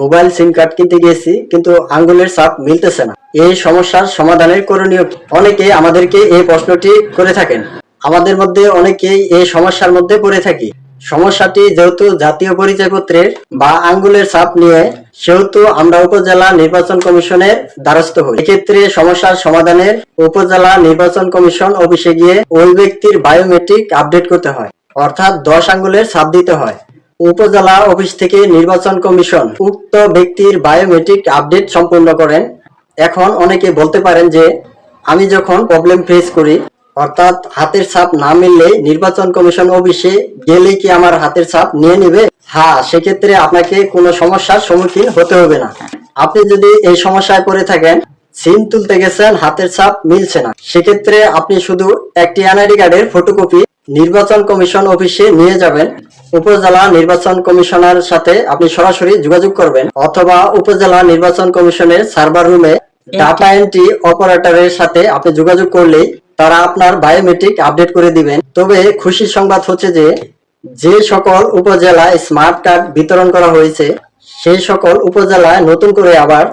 Mobile সিম card কিনতে গিয়েছি, কিন্তু আঙ্গুলের ছাপ মিলতেছে না। এই সমস্যার সমাধানের করণীয় কি? অনেকে আমাদেরকে এই প্রশ্নটি করে থাকেন। আমাদের মধ্যে অনেকেই এই সমস্যার মধ্যে পড়ে থাকি। সমস্যাটি যেহেতু জাতীয় পরিচয়পত্রের বা আঙ্গুলের ছাপ নিয়ে, সেহেতু আমরা উপজেলা নির্বাচন কমিশনের দ্বারস্থ হই। এক্ষেত্রে সমস্যার সমাধানের উপজেলা নির্বাচন কমিশন অফিসে গিয়ে ওই ব্যক্তির বায়োমেট্রিক আপডেট করতে হয়। অর্থাৎ দশ আঙ্গুলের ছাপ দিতে হয়। উপজেলা অফিস থেকে নির্বাচন কমিশন উক্ত ব্যক্তির বায়োমেট্রিক আপডেট সম্পূর্ণ করেন। এখন অনেকে বলতে পারেন যে, আমি যখন প্রবলেম ফেস করি, অর্থাৎ হাতের ছাপ না মিললে নির্বাচন কমিশন অফিসে গেলে কি আমার হাতের ছাপ নিয়ে নেবে? হ্যাঁ সেক্ষেত্রে আপনাকে কোনো সমস্যার সম্মুখীন হতে হবে না। আপনি যদি এই সমস্যায় পড়ে থাকেন, সিম তুলতে গেছেন, হাতের ছাপ মিলছে না। সেক্ষেত্রে আপনি শুধু একটি এনআইডি কার্ডের ফটোকপি নির্বাচন কমিশন অফিসে নিয়ে যাবেন। উপজেলা নির্বাচন কমিশনার সাথে আপনি সরাসরি যোগাযোগ করবেন। অথবা উপজেলা নির্বাচন কমিশনের সার্ভার রুমে ডাটা এন্ট্রি অপারেটরের সাথে আপনি যোগাযোগ করলেই তারা আপনার বায়োমেট্রিক আপডেট করে দিবেন। তবে খুশির সংবাদ হচ্ছে যে যে সকল উপজেলায় স্মার্ট কার্ড বিতরণ করা হয়েছে, সেই সকল উপজেলায় নতুন করে আবার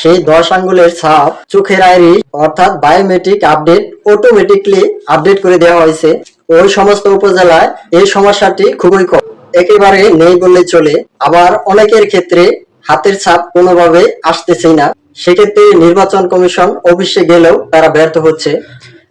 সেই দশ আঙ্গুলের ছাপ, চোখের আইরিশ অর্থাৎ বায়োমেট্রিক আপডেট অটোমেটিকলি আপডেট করে দেওয়া হয়েছে। ওই সমস্ত উপজেলায় এই সমস্যাটি খুবই কম। একেবারে নেই বললে চলে। আবার অনেকের ক্ষেত্রে হাতের ছাপ কোনোভাবে আসতেছেই না। সেক্ষেত্রে নির্বাচন কমিশন অফিসে গেলেও তারা ব্যর্থ হচ্ছে।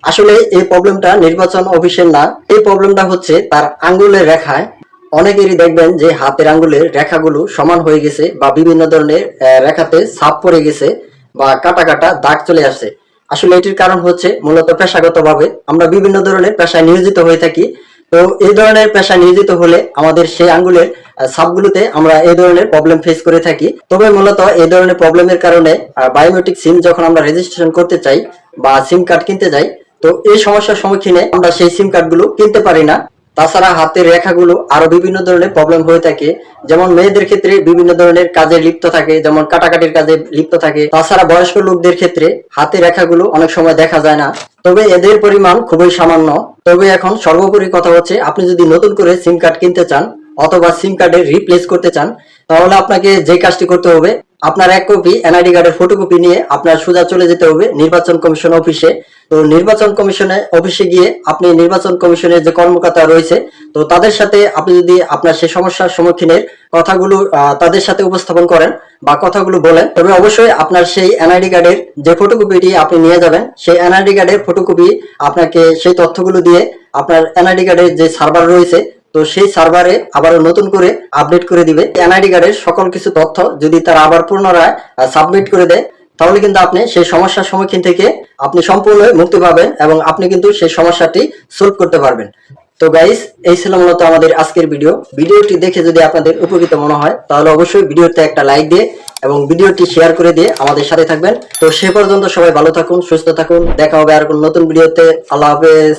আসলে এই প্রবলেমটা নির্বাচন অফিসের না। এই প্রবলেমটা হচ্ছে তার আঙ্গুলের রেখায়। অনেকেরই দেখবেন যে হাতের আঙ্গুলের রেখাগুলো সমান হয়ে গেছে বা বিভিন্ন ধরনের রেখাতে ছাপ পড়ে গেছে বা কাটা কাটা দাগ চলে আসছে। আসলে এটির কারণ হচ্ছে মূলত পেশাগতভাবে আমরা বিভিন্ন ধরনের পেশায় নিয়োজিত হয়ে থাকি। তো এই ধরনের পেশায় নিয়োজিত হলে আমাদের সেই আঙ্গুলের সাবগুলোতে আমরা এই ধরনের প্রবলেম ফেস করে থাকি। তবে মূলত এই ধরনের প্রবলেমের কারণে বায়োমেট্রিক সিম যখন আমরা রেজিস্ট্রেশন করতে চাই বা সিম কার্ড কিনতে চাই তো এই সমস্যার সম্মুখীনে আমরা সেই সিম কার্ডগুলো কিনতে পারি না। তাছাড়া হাতের রেখাগুলো আরও বিভিন্ন ধরনের প্রবলেম হয়ে থাকে। যেমন মেয়েদের ক্ষেত্রে বিভিন্ন ধরনের কাজে লিপ্ত থাকে, যেমন কাটাকাটির কাজে লিপ্ত থাকে। তাছাড়া বয়স্ক লোকদের ক্ষেত্রে হাতের রেখাগুলো অনেক সময় দেখা যায় না। তবে এদের পরিমাণ খুবই সামান্য। তবে এখন সর্বোপরি কথা হচ্ছে, আপনি যদি নতুন করে সিম কার্ড কিনতে চান অথবা সিম কার্ডের রিপ্লেস করতে চান, তাহলে আপনাকে যে কাজটি করতে হবে, আপনার এক কপি এনআইডি কার্ডের ফটোকপি নিয়ে আপনার সোজা চলে যেতে হবে নির্বাচন কমিশন অফিসে। তো নির্বাচন কমিশনে অফিসে গিয়ে আপনি নির্বাচন কমিশনের যে কর্মকর্তা রয়েছে, তো তাদের সাথে আপনি যদি আপনার সেই সমস্যার সম্মুখীনের কথাগুলো তাদের সাথে উপস্থাপন করেন বা কথাগুলো বলেন, তবে অবশ্যই আপনার সেই এনআইডি কার্ডের যে ফটোকপিটি আপনি নিয়ে যাবেন, সেই এনআইডি কার্ডের ফটোকপি আপনাকে সেই তথ্যগুলো দিয়ে আপনার এনআইডি কার্ডের যে সার্ভার রয়েছে, তো সেই সার্ভারে আবারও নতুন করে আপডেট করে দিবে। এনআইডি কার্ডের সকল কিছু তথ্য যদি তারা আবার পুনরায় সাবমিট করে দেয় তাহলে কিন্তু আপনি সেই সমস্যার সম্মুখীন থেকে আপনি সম্পূর্ণ মুক্তি পাবেন এবং আপনি কিন্তু সেই সমস্যাটি সলভ করতে পারবেন। তো গাইস এই ছিল মূলত আমাদের আজকের ভিডিও ভিডিওটি দেখে যদি আপনাদের উপকৃত মনে হয়, তাহলে অবশ্যই ভিডিওতে একটা লাইক দিয়ে এবং ভিডিওটি শেয়ার করে দিয়ে আমাদের সাথে থাকবেন। তো সে পর্যন্ত সবাই ভালো থাকুন, সুস্থ থাকুন। দেখা হবে আর কোন নতুন ভিডিওতে আল্লাহ হাফেজ।